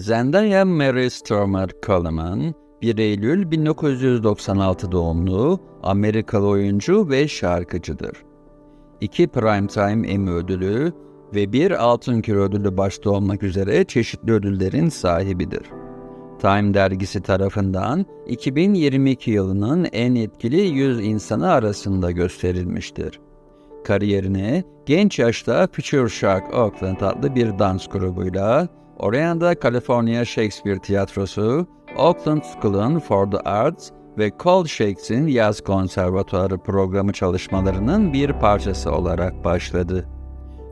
Zendaya Mary Stormer Coleman, 1 Eylül 1996 doğumlu Amerikalı oyuncu ve şarkıcıdır. 2 Primetime Emmy ödülü ve bir Altın Küre ödülü başta olmak üzere çeşitli ödüllerin sahibidir. Time dergisi tarafından 2022 yılının en etkili 100 insanı arasında gösterilmiştir. Kariyerine genç yaşta Future Shark Oakland adlı bir dans grubuyla Orlando, California Shakespeare Tiyatrosu, Oakland School for the Arts ve Cold Shakes'in yaz konservatuarı programı çalışmalarının bir parçası olarak başladı.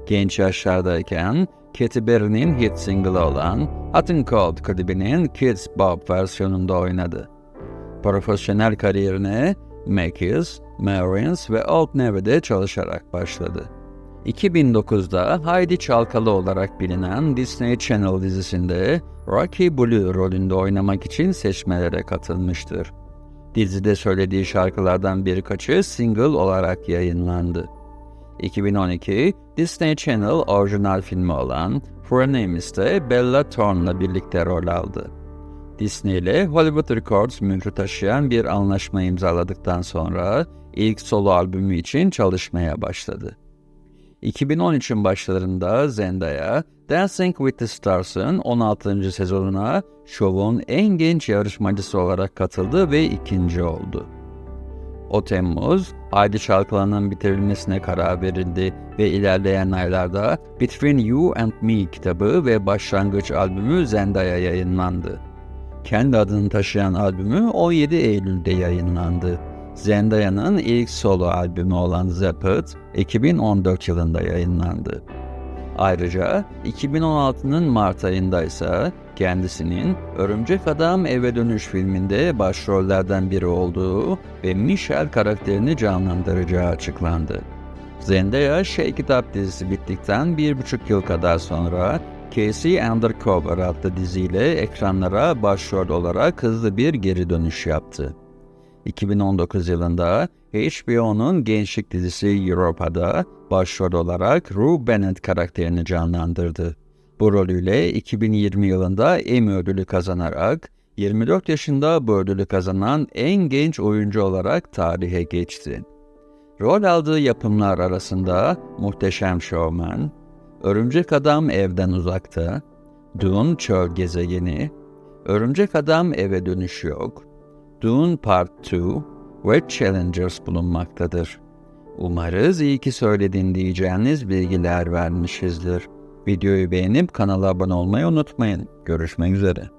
Genç yaşlardayken Katy Perry'nin hit single'ı olan Hot and Cold klibinin Kids Bob versiyonunda oynadı. Profesyonel kariyerine Macy's, Marines ve Old Navy'de çalışarak başladı. 2009'da Heidi Çalkalı olarak bilinen Disney Channel dizisinde Rocky Blue rolünde oynamak için seçmelere katılmıştır. Dizide söylediği şarkılardan birkaçı single olarak yayınlandı. 2012 Disney Channel orijinal filmi olan Frenemis'te Bella Thorne'la birlikte rol aldı. Disney ile Hollywood Records mührü taşıyan bir anlaşma imzaladıktan sonra ilk solo albümü için çalışmaya başladı. 2013'ün başlarında Zendaya, Dancing with the Stars'ın 16. sezonuna şovun en genç yarışmacısı olarak katıldı ve ikinci oldu. O Temmuz, Haydi şarkılarının bitirilmesine karar verildi ve ilerleyen aylarda Between You and Me kitabı ve başlangıç albümü Zendaya yayınlandı. Kendi adını taşıyan albümü 17 Eylül'de yayınlandı. Zendaya'nın ilk solo albümü olan Zephyr 2014 yılında yayınlandı. Ayrıca 2016'nın Mart ayında ise kendisinin Örümcek Adam Eve Dönüş filminde başrollerden biri olduğu ve Michelle karakterini canlandıracağı açıklandı. Zendaya Shake It Up dizisi bittikten bir buçuk yıl kadar sonra Casey Undercover adlı diziyle ekranlara başrol olarak hızlı bir geri dönüş yaptı. 2019 yılında HBO'nun gençlik dizisi Europa'da başrol olarak Rue Bennett karakterini canlandırdı. Bu rolüyle 2020 yılında Emmy ödülü kazanarak 24 yaşında bu ödülü kazanan en genç oyuncu olarak tarihe geçti. Rol aldığı yapımlar arasında Muhteşem Showman, Örümcek Adam Evden Uzakta, Dune Çöl Gezegeni, Örümcek Adam Eve Dönüş Yok, Dune Part 2 ve Challengers bulunmaktadır. Umarız iyi ki söyledin diyeceğiniz bilgiler vermişizdir. Videoyu beğenip kanala abone olmayı unutmayın. Görüşmek üzere.